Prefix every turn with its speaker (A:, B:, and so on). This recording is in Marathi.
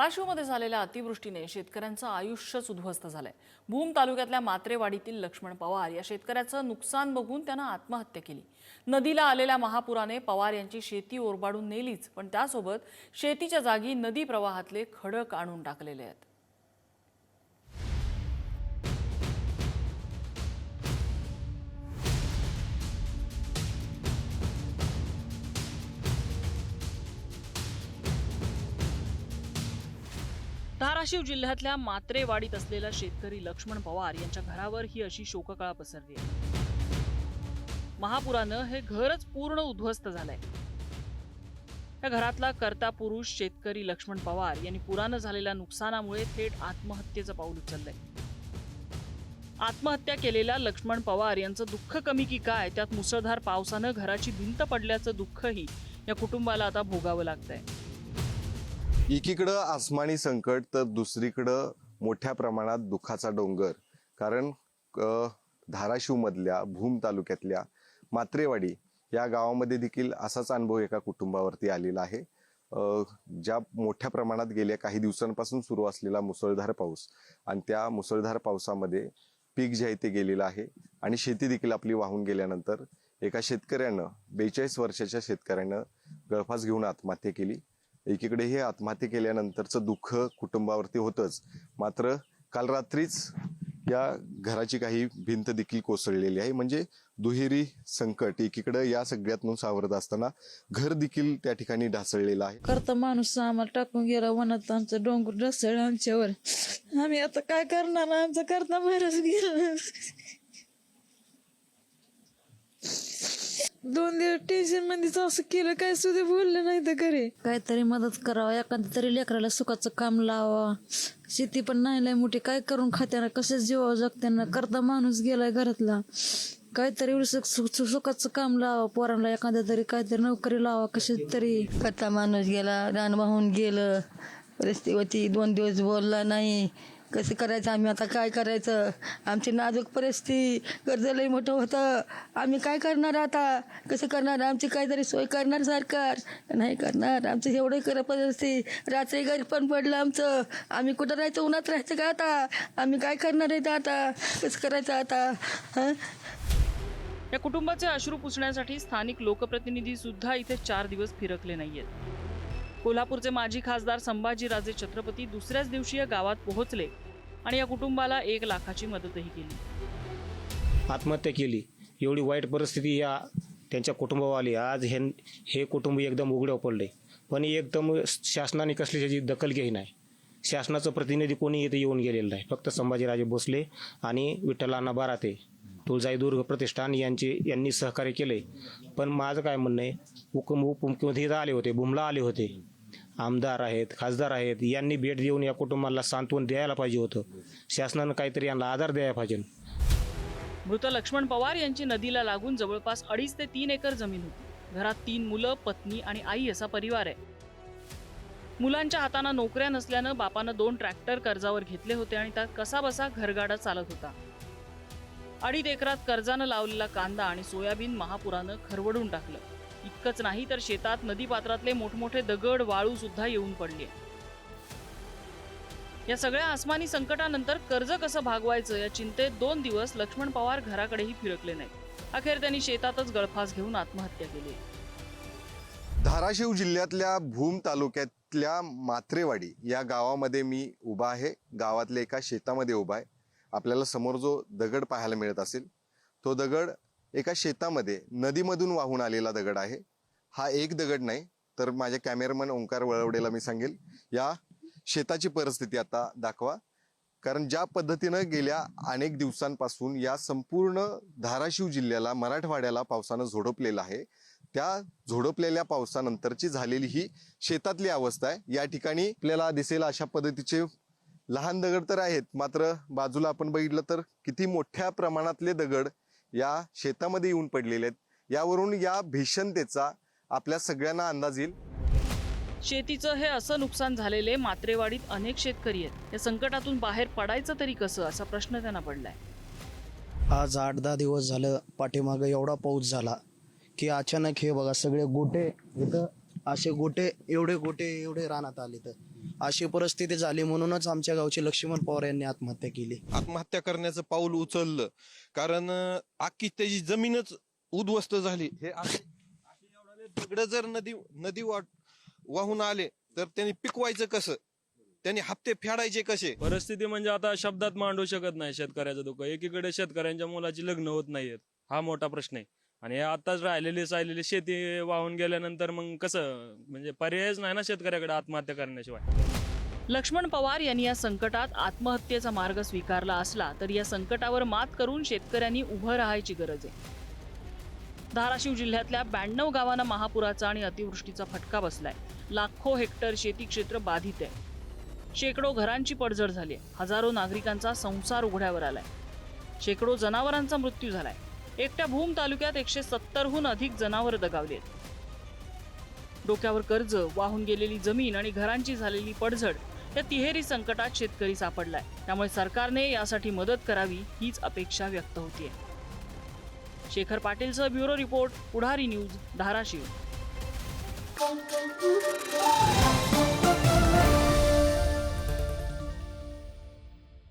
A: धाराशिवमध्ये झालेल्या अतिवृष्टीने शेतकऱ्यांचं आयुष्यच उद्ध्वस्त झालंय. भूम तालुक्यातल्या मात्रेवाडीतील लक्ष्मण पवार या शेतकऱ्याचं नुकसान बघून त्यानं आत्महत्या केली. नदीला आलेल्या महापुराने पवार यांची शेती ओरबाडून नेलीच पण त्यासोबत शेतीच्या जागी नदी प्रवाहातले खडक आणून टाकलेले आहेत. धाराशिव जिल्ह्यातल्या मात्रेवाडीत असलेला शेतकरी लक्ष्मण पवार यांच्या घरावर ही अशी शोककळा पसरली आहे. महापुरानं हे घरच पूर्ण उद्ध्वस्त झालंय. या घरातला कर्ता पुरुष शेतकरी लक्ष्मण पवार यांनी पुरानं झालेल्या नुकसानामुळे थेट आत्महत्येचं पाऊल उचललंय. आत्महत्या केलेल्या लक्ष्मण पवार यांचं दुःख कमी की काय त्यात मुसळधार पावसानं घराची भिंत पडल्याचं दुःखही या कुटुंबाला आता भोगावं लागतंय.
B: एकीकडं आसमानी संकट तर दुसरीकडं मोठ्या प्रमाणात दुखाचा डोंगर. कारण धाराशिवमधल्या भूम तालुक्यातल्या मात्रेवाडी या गावामध्ये देखील असाच अनुभव एका कुटुंबावरती आलेला आहे. ज्या मोठ्या प्रमाणात गेल्या काही दिवसांपासून सुरू असलेला मुसळधार पाऊस आणि त्या मुसळधार पावसामध्ये पीक जे आहे ते गेलेलं आहे आणि शेती देखील आपली वाहून गेल्यानंतर एका शेतकऱ्यानं बेचाळीस वर्षाच्या शेतकऱ्यानं गळफास घेऊन आत्महत्या केली. एकीकडे हे आत्महत्या केल्यानंतरचं दुःख कुटुंबावरती होतंच. मात्र काल रात्रीच या घराची काही भिंत देखील कोसळलेली आहे. म्हणजे दुहेरी संकट एकीकडे या सगळ्यातून सावरत असताना घर देखील त्या ठिकाणी ढासळलेलं आहे.
C: करता माणूस आम्हाला टाकून गेला वनात आमचं डोंगर ढासळ आमच्यावर. आम्ही आता काय करणार? आमचं करता बाहेरच गेलं. दोन दिवस टेन्शन मध्येच असं केलं काय सुद्धा बोललं नाही तर घरी. काहीतरी मदत करावं एखाद्या तरी लेकराला सुखाचं काम लावा शेती पण नाही लय मोठी. काय करून खात्याना कसं जीवावं जगत्यांना करता माणूस गेलाय घरातला. काहीतरी सुखाचं काम लावा पोरांना एखाद्या तरी काहीतरी नोकरी लावा कशी तरी.
D: कथा माणूस गेला रान वाहून गेलं. परिस्थिती होती दोन दिवस बोलला नाही. कसं करायचं आम्ही आता काय करायचं? आमची नाजूक परिस्थिती कर्ज लई मोठं होतं. आम्ही काय करणार आता? कसं करणार? आमची काहीतरी सोय करणार सरकार? नाही करणार. आमचं एवढं कर परिस्थिती. रात्री घरी पण पडलं आमचं. आम्ही कुठं राहायचं? उन्हात राहायचं का आता? आम्ही काय करणार आहे आता? कसं करायचं आता? हां?
A: या कुटुंबाचे अश्रू पुसण्यासाठी स्थानिक लोकप्रतिनिधी सुद्धा इथे चार दिवस फिरकले नाहीयेत. कोल्हापूरचे माजी खासदार संभाजीराजे छत्रपती दुसऱ्याच दिवशी या गावात पोहोचले आणि या कुटुंबाला एक लाखाची मदतही केली.
E: आत्महत्या केली. एवढी वाईट परिस्थिती या त्यांच्या कुटुंबावर आली. आज हे हे कुटुंब एकदम उघडे पडले. पण एकदम शासनाने कसली त्याची दखल घेई नाही. शासनाचं प्रतिनिधी कोणी इथे येऊन गेलेलं नाही. फक्त संभाजीराजे भोसले आणि विठ्ठलांना बाराते. तुळजाई दुर्ग प्रतिष्ठान यांचे यांनी सहकार्य केले. पण माझं काय म्हणणं आहे? हुकुम उपमुख्यमंत्री इथं आले होते. बुमला आले होते. आमदार आहेत खासदार आहेत यांनी भेट देऊन या कुटुंबाला सांत्वन द्यायला पाहिजे होतं. शासनानं काहीतरी यांना आधार द्यायला पाहिजे.
A: मृत लक्ष्मण पवार यांची नदीला लागून जवळपास अडीच ते तीन एकर जमीन होती. घरात तीन मुलं पत्नी आणि आई असा परिवार आहे. मुलांच्या हाताना नोकऱ्या नसल्यानं बापानं दोन ट्रॅक्टर कर्जावर घेतले होते आणि त्यात कसाबसा घरगाडा चालत होता. अडीच एकरात कर्जानं लावलेला कांदा आणि सोयाबीन महापुरानं खरवडून टाकलं. इतकंच नाही तर शेतात नदीपात्रातले मोठमोठे दगड वाळू सुद्धा येऊन पडले. या सगळ्या आसमानी संकटानंतर कर्ज कसं भागवायचं या चिंतेत दोन दिवस लक्ष्मण पवार घराकडेही फिरकले नाही अखेर त्यांनी शेतातच गळफास घेऊन आत्महत्या केली.
B: धाराशिव जिल्ह्यातल्या भूम तालुक्यातल्या मात्रेवाडी या गावामध्ये मी उभा आहे. गावातल्या एका शेतामध्ये उभा आहे. आपल्याला समोर जो दगड पाहायला मिळत असेल तो दगड एका शेतामध्ये नदीमधून वाहून आलेला दगड आहे. हा एक दगड नाही तर माझ्या कॅमेरामन ओंकार वळवडेला मी सांगेल. या शेताची परिस्थिती आता दाखवा. कारण ज्या पद्धतीनं गेल्या अनेक दिवसांपासून या संपूर्ण धाराशिव जिल्ह्याला मराठवाड्याला पावसानं झोडपलेलं आहे त्या झोडपलेल्या पावसानंतरची झालेली ही शेतातली अवस्था आहे. या ठिकाणी आपल्याला दिसेल अशा पद्धतीचे लहान दगड तर आहेत मात्र बाजूला आपण बघितलं तर किती मोठ्या प्रमाणातले दगड या शेतामध्ये येऊन पडलेले आहेत. यावरून या भीषणतेचा आपल्या सगळ्यांना अंदाज येईल.
A: शेतीचं हे असं नुकसान झालेले मात्रेवाडीत अनेक शेतकरी आहेत. या संकटातून बाहेर पडायचं तरी कसं? असा प्रश्न त्यांना पडलाय.
F: आज आठ दहा दिवस झालं पाठीमागं एवढा पाऊस झाला की अचानक हे बघा सगळे गोटे इथं असे गोटे एवढे गोटे एवढे रानात आले तर अशी परिस्थिती झाली म्हणूनच आमच्या गावचे लक्ष्मण पवार यांनी आत्महत्या केली.
G: आत्महत्या करण्याचं पाऊल उचललं. कारण अख्खी त्याची जमीनच उद्ध्वस्त झाली. हे दगड जर नदी नदी वाट वाहून आले तर त्यांनी पिकवायचं कसं? त्यांनी हप्ते फेडायचे कसे?
H: परिस्थिती म्हणजे आता शब्दात मांडू शकत नाही शेतकऱ्याचं दुःख. एकीकडे शेतकऱ्यांच्या मुलाची लग्न होत नाहीयेत. हा मोठा प्रश्न आहे. आणि हे आताच राहिलेली साहिलेली शेती वाहून गेल्यानंतर मग कसं म्हणजे पर्यायच नाही ना शेतकऱ्याकडे आत्महत्या करण्याशिवाय.
A: लक्ष्मण पवार यांनी या संकटात आत्महत्येचा मार्ग स्वीकारला असला तरी या संकटावर मात करून शेतकऱ्यांनी उभं राहायची गरज आहे. धाराशिव जिल्ह्यातल्या ब्याण्णव गावांना महापुराचा आणि अतिवृष्टीचा फटका बसलाय. लाखो हेक्टर शेती क्षेत्र बाधित आहे. शेकडो घरांची पडझड झाली हजारो नागरिकांचा संसार उघड्यावर आलाय. शेकडो जनावरांचा मृत्यू झालाय. एकट्या भूम तालुक्यात एकशे सत्तरहून अधिक जनावर दगावलेत आहेत. डोक्यावर कर्ज वाहून गेलेली जमीन आणि घरांची झालेली पडझड या तिहेरी संकटात शेतकरी सापडलाय. त्यामुळे सरकारने यासाठी मदत करावी हीच अपेक्षा व्यक्त होतीये. Shekhar पाटीलसह bureau report Pudhari news Dharashiv.